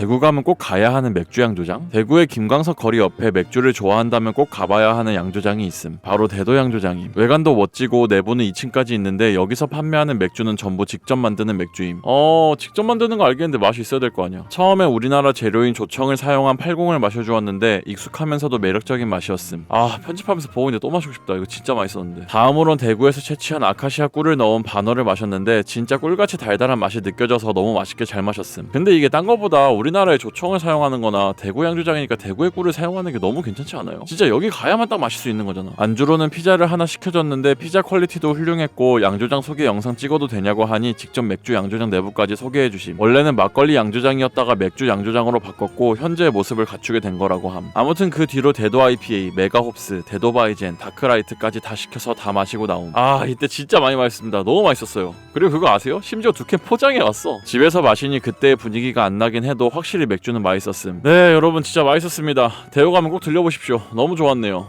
대구 가면 꼭 가야 하는 맥주 양조장? 대구의 김광석 거리 옆에 맥주를 좋아한다면 꼭 가봐야 하는 양조장이 있음. 바로 대도 양조장임. 외관도 멋지고 내부는 2층까지 있는데 여기서 판매하는 맥주는 전부 직접 만드는 맥주임. 어, 직접 만드는 거 알겠는데 맛이 있어야 될 거 아니야. 처음에 우리나라 재료인 조청을 사용한 80을 마셔주었는데 익숙하면서도 매력적인 맛이었음. 아, 편집하면서 보고 있는데 또 마시고 싶다. 이거 진짜 맛있었는데. 다음으론 대구에서 채취한 아카시아 꿀을 넣은 바너를 마셨는데 진짜 꿀같이 달달한 맛이 느껴져서 너무 맛있게 잘 마셨음. 근데 이게 딴 거보다 우리 나라의 조청을 사용하는 거나 대구 양조장이니까 대구의 꿀을 사용하는 게 너무 괜찮지 않아요? 진짜 여기 가야만 딱 마실 수 있는 거잖아. 안주로는 피자를 하나 시켜줬는데 피자 퀄리티도 훌륭했고 양조장 소개 영상 찍어도 되냐고 하니 직접 맥주 양조장 내부까지 소개해 주심. 원래는 막걸리 양조장이었다가 맥주 양조장으로 바꿨고 현재의 모습을 갖추게 된 거라고 함. 아무튼 그 뒤로 대도 IPA, 메가홉스, 대도바이젠, 다크라이트까지 다 시켜서 다 마시고 나옴. 아 이때 진짜 많이 마셨습니다. 너무 맛있었어요. 그리고 그거 아세요? 심지어 두 캔 포장해 왔어. 집에서 마시니 그때의 분위기가 안 나긴 해도 확실히 맥주는 맛있었음. 네 여러분 진짜 맛있었습니다. 대우 가면 꼭 들려보십시오. 너무 좋았네요.